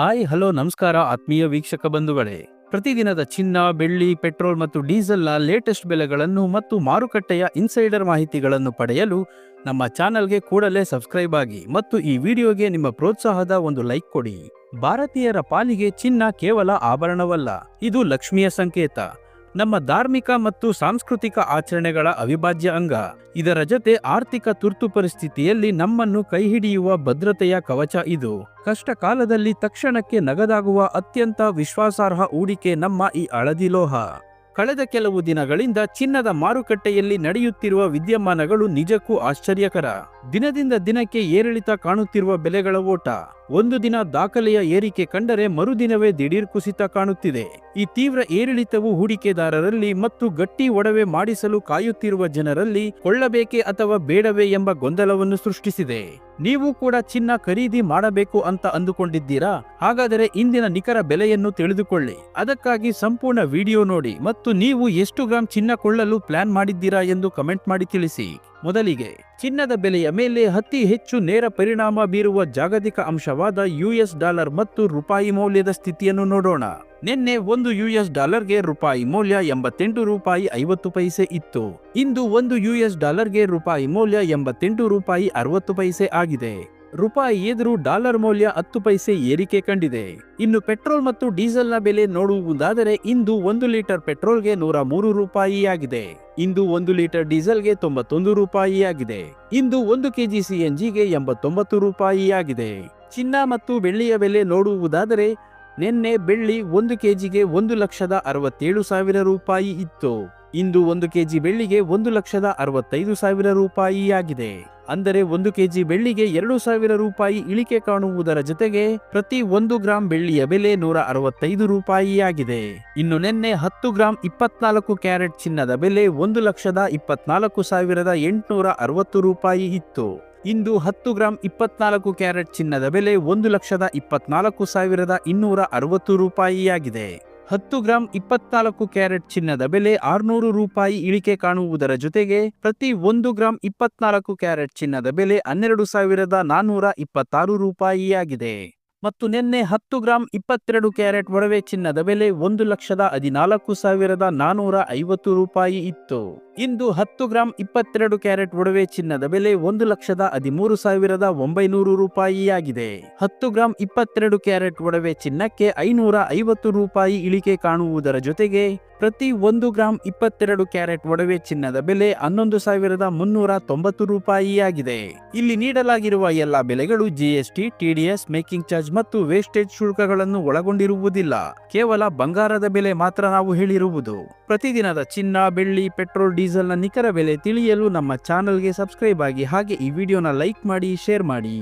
Hi, hello, ನಮಸ್ಕಾರ ಆತ್ಮೀಯ ವೀಕ್ಷಕ ಬಂಧುಗಳೇ. ಪ್ರತಿದಿನದ ಚಿನ್ನ, ಬೆಳ್ಳಿ, ಪೆಟ್ರೋಲ್ ಮತ್ತು ಡೀಸೆಲ್ನ ಲೇಟೆಸ್ಟ್ ಬೆಲೆಗಳನ್ನು ಮತ್ತು ಮಾರುಕಟ್ಟೆಯ ಇನ್ಸೈಡರ್ ಮಾಹಿತಿಗಳನ್ನು ಪಡೆಯಲು ನಮ್ಮ ಚಾನಲ್ಗೆ ಕೂಡಲೇ ಸಬ್ಸ್ಕ್ರೈಬ್ ಆಗಿ ಮತ್ತು ಈ ವಿಡಿಯೋಗೆ ನಿಮ್ಮ ಪ್ರೋತ್ಸಾಹದ ಒಂದು ಲೈಕ್ ಕೊಡಿ. ಭಾರತೀಯರ ಪಾಲಿಗೆ ಚಿನ್ನ ಕೇವಲ ಆಭರಣವಲ್ಲ, ಇದು ಲಕ್ಷ್ಮಿಯ ಸಂಕೇತ. ನಮ್ಮ ಧಾರ್ಮಿಕ ಮತ್ತು ಸಾಂಸ್ಕೃತಿಕ ಆಚರಣೆಗಳ ಅವಿಭಾಜ್ಯ ಅಂಗ. ಇದರ ಜೊತೆ ಆರ್ಥಿಕ ತುರ್ತು ಪರಿಸ್ಥಿತಿಯಲ್ಲಿ ನಮ್ಮನ್ನು ಕೈಹಿಡಿಯುವ ಭದ್ರತೆಯ ಕವಚ ಇದು. ಕಷ್ಟ ಕಾಲದಲ್ಲಿ ತಕ್ಷಣಕ್ಕೆ ನಗದಾಗುವ ಅತ್ಯಂತ ವಿಶ್ವಾಸಾರ್ಹ ಹೂಡಿಕೆ ನಮ್ಮ ಈ ಹಳದಿ ಲೋಹ. ಕಳೆದ ಕೆಲವು ದಿನಗಳಿಂದ ಚಿನ್ನದ ಮಾರುಕಟ್ಟೆಯಲ್ಲಿ ನಡೆಯುತ್ತಿರುವ ವಿದ್ಯಮಾನಗಳು ನಿಜಕ್ಕೂ ಆಶ್ಚರ್ಯಕರ. ದಿನದಿಂದ ದಿನಕ್ಕೆ ಏರಿಳಿತ ಕಾಣುತ್ತಿರುವ ಬೆಲೆಗಳ ಓಟ. ಒಂದು ದಿನ ದಾಖಲೆಯ ಏರಿಕೆ ಕಂಡರೆ ಮರುದಿನವೇ ದಿಢೀರ್ ಕುಸಿತ ಕಾಣುತ್ತಿದೆ. ಈ ತೀವ್ರ ಏರಿಳಿತವು ಹೂಡಿಕೆದಾರರಲ್ಲಿ ಮತ್ತು ಗಟ್ಟಿ ಒಡವೆ ಮಾಡಿಸಲು ಕಾಯುತ್ತಿರುವ ಜನರಲ್ಲಿ ಕೊಳ್ಳಬೇಕೆ ಅಥವಾ ಬೇಡವೇ ಎಂಬ ಗೊಂದಲವನ್ನು ಸೃಷ್ಟಿಸಿದೆ. ನೀವು ಕೂಡ ಚಿನ್ನ ಖರೀದಿ ಮಾಡಬೇಕು ಅಂತ ಅಂದುಕೊಂಡಿದ್ದೀರಾ? ಹಾಗಾದರೆ ಇಂದಿನ ನಿಖರ ಬೆಲೆಯನ್ನು ತಿಳಿದುಕೊಳ್ಳಿ. ಅದಕ್ಕಾಗಿ ಸಂಪೂರ್ಣ ವಿಡಿಯೋ ನೋಡಿ ಮತ್ತು ನೀವು ಎಷ್ಟು ಗ್ರಾಂ ಚಿನ್ನ ಕೊಳ್ಳಲು ಪ್ಲಾನ್ ಮಾಡಿದ್ದೀರಾ ಎಂದು ಕಮೆಂಟ್ ಮಾಡಿ ತಿಳಿಸಿ. ಮೊದಲಿಗೆ, ಚಿನ್ನದ ಬೆಲೆಯ ಮೇಲೆ ಅತಿ ಹೆಚ್ಚು ನೇರ ಪರಿಣಾಮ ಬೀರುವ ಜಾಗತಿಕ ಅಂಶವಾದ ಯುಎಸ್ ಡಾಲರ್ ಮತ್ತು ರೂಪಾಯಿ ಮೌಲ್ಯದ ಸ್ಥಿತಿಯನ್ನು ನೋಡೋಣ. ನಿನ್ನೆ ಒಂದು ಯುಎಸ್ ಡಾಲರ್ಗೆ ರೂಪಾಯಿ ಮೌಲ್ಯ ಎಂಬತ್ತೆಂಟು ರೂಪಾಯಿ ಐವತ್ತು ಪೈಸೆ ಇತ್ತು. ಇಂದು ಒಂದು ಯುಎಸ್ ಡಾಲರ್ಗೆ ರೂಪಾಯಿ ಮೌಲ್ಯ ಎಂಬತ್ತೆಂಟು ರೂಪಾಯಿ ಅರವತ್ತು ಪೈಸೆ ಆಗಿದೆ. ರೂಪಾಯಿ ಎದುರು ಡಾಲರ್ ಮೌಲ್ಯ ಹತ್ತು ಪೈಸೆ ಏರಿಕೆ ಕಂಡಿದೆ. ಇನ್ನು ಪೆಟ್ರೋಲ್ ಮತ್ತು ಡೀಸೆಲ್ನ ಬೆಲೆ ನೋಡುವುದಾದರೆ ಇಂದು ಒಂದು ಲೀಟರ್ ಪೆಟ್ರೋಲ್ಗೆ ನೂರ ಮೂರು ರೂಪಾಯಿಯಾಗಿದೆ. ಇಂದು ಒಂದು ಲೀಟರ್ ಡೀಸೆಲ್ಗೆ ತೊಂಬತ್ತೊಂದು ರೂಪಾಯಿಯಾಗಿದೆ. ಇಂದು ಒಂದು ಕೆಜಿ ಸಿಎನ್ಜಿಗೆ ಎಂಬತ್ತೊಂಬತ್ತು ರೂಪಾಯಿಯಾಗಿದೆ. ಚಿನ್ನ ಮತ್ತು ಬೆಳ್ಳಿಯ ಬೆಲೆ ನೋಡುವುದಾದರೆ ನಿನ್ನೆ ಬೆಳ್ಳಿ ಒಂದು ಕೆಜಿಗೆ ಒಂದು ಲಕ್ಷದ ಅರವತ್ತೇಳು ಸಾವಿರ ರೂಪಾಯಿ ಇತ್ತು. ಇಂದು ಒಂದು ಕೆಜಿ ಬೆಳ್ಳಿಗೆ ಒಂದು ಲಕ್ಷದ ಅರವತ್ತೈದು ಸಾವಿರ ರೂಪಾಯಿಯಾಗಿದೆ ಅಂದರೆ ಒಂದು ಕೆಜಿ ಬೆಳ್ಳಿಗೆ ಎರಡು ಸಾವಿರ ರೂಪಾಯಿ ಇಳಿಕೆ ಕಾಣುವುದರ ಜೊತೆಗೆ ಪ್ರತಿ ಒಂದು ಗ್ರಾಂ ಬೆಳ್ಳಿಯ ಬೆಲೆ ನೂರ ಅರವತ್ತೈದು ರೂಪಾಯಿಯಾಗಿದೆ ಇನ್ನು ನಿನ್ನೆ ಹತ್ತು ಗ್ರಾಂ ಇಪ್ಪತ್ನಾಲ್ಕು ಕ್ಯಾರೆಟ್ ಚಿನ್ನದ ಬೆಲೆ ಒಂದು ಲಕ್ಷದ ಇಪ್ಪತ್ನಾಲ್ಕು ಸಾವಿರದ ಎಂಟುನೂರ ಅರವತ್ತು ರೂಪಾಯಿ ಇತ್ತು. ಇಂದು ಹತ್ತು ಗ್ರಾಂ ಇಪ್ಪತ್ನಾಲ್ಕು ಕ್ಯಾರೆಟ್ ಚಿನ್ನದ ಬೆಲೆ ಒಂದು ಲಕ್ಷದ ಇಪ್ಪತ್ನಾಲ್ಕು ಸಾವಿರದ ಇನ್ನೂರ ಅರವತ್ತು ರೂಪಾಯಿಯಾಗಿದೆ. ಹತ್ತು ಗ್ರಾಂ ಇಪ್ಪತ್ನಾಲ್ಕು ಕ್ಯಾರೆಟ್ ಚಿನ್ನದ ಬೆಲೆ ಆರುನೂರು ರೂಪಾಯಿ ಇಳಿಕೆ ಕಾಣುವುದರ ಜೊತೆಗೆ ಪ್ರತಿ ಒಂದು ಗ್ರಾಂ ಇಪ್ಪತ್ನಾಲ್ಕು ಕ್ಯಾರೆಟ್ ಚಿನ್ನದ ಬೆಲೆ ಹನ್ನೆರಡು ಸಾವಿರದ ನಾನ್ನೂರ ಇಪ್ಪತ್ತಾರು ರೂಪಾಯಿಯಾಗಿದೆ. ಮತ್ತು ನಿನ್ನೆ ಹತ್ತು ಗ್ರಾಂ ಇಪ್ಪತ್ತೆರಡು ಕ್ಯಾರೆಟ್ ಒಡವೆ ಚಿನ್ನದ ಬೆಲೆ ಒಂದು ಲಕ್ಷದ ಹದಿನಾಲ್ಕು ಸಾವಿರದ ನಾನೂರ ಐವತ್ತು ರೂಪಾಯಿ ಇತ್ತು. ಇಂದು ಹತ್ತು ಗ್ರಾಂ ಇಪ್ಪತ್ತೆರಡು ಕ್ಯಾರೆಟ್ ಒಡವೆ ಚಿನ್ನದ ಬೆಲೆ ಒಂದು ಲಕ್ಷದ ಹದಿಮೂರು ಸಾವಿರದ ಒಂಬೈನೂರು ರೂಪಾಯಿಯಾಗಿದೆ. ಹತ್ತು ಗ್ರಾಂ ಇಪ್ಪತ್ತೆರಡು ಕ್ಯಾರೆಟ್ ಒಡವೆ ಚಿನ್ನಕ್ಕೆ ಐನೂರ ಐವತ್ತು ರೂಪಾಯಿ ಇಳಿಕೆ ಕಾಣುವುದರ ಜೊತೆಗೆ ಪ್ರತಿ ಒಂದು ಗ್ರಾಂ ಇಪ್ಪತ್ತೆರಡು ಕ್ಯಾರೆಟ್ ಒಡವೆ ಚಿನ್ನದ ಬೆಲೆ ಹನ್ನೊಂದು ಸಾವಿರದ ಮುನ್ನೂರ ತೊಂಬತ್ತು ರೂಪಾಯಿಯಾಗಿದೆ. ಇಲ್ಲಿ ನೀಡಲಾಗಿರುವ ಎಲ್ಲ ಬೆಲೆಗಳು ಜಿಎಸ್ಟಿ ಟಿಡಿಎಸ್ ಮೇಕಿಂಗ್ ಚಾರ್ಜ್ ಮತ್ತು ವೇಸ್ಟೇಜ್ ಶುಲ್ಕಗಳನ್ನು ಒಳಗೊಂಡಿರುವುದಿಲ್ಲ. ಕೇವಲ ಬಂಗಾರದ ಬೆಲೆ ಮಾತ್ರ ನಾವು ಹೇಳಿರುವುದು. ಪ್ರತಿದಿನದ ಚಿನ್ನ, ಬೆಳ್ಳಿ, ಪೆಟ್ರೋಲ್, ಡೀಸೆಲ್ನ ನಿಖರ ಬೆಲೆ ತಿಳಿಯಲು ನಮ್ಮ ಚಾನಲ್ಗೆ ಸಬ್ಸ್ಕ್ರೈಬ್ ಆಗಿ ಹಾಗೆ ಈ ವಿಡಿಯೋನ ಲೈಕ್ ಮಾಡಿ, ಶೇರ್ ಮಾಡಿ.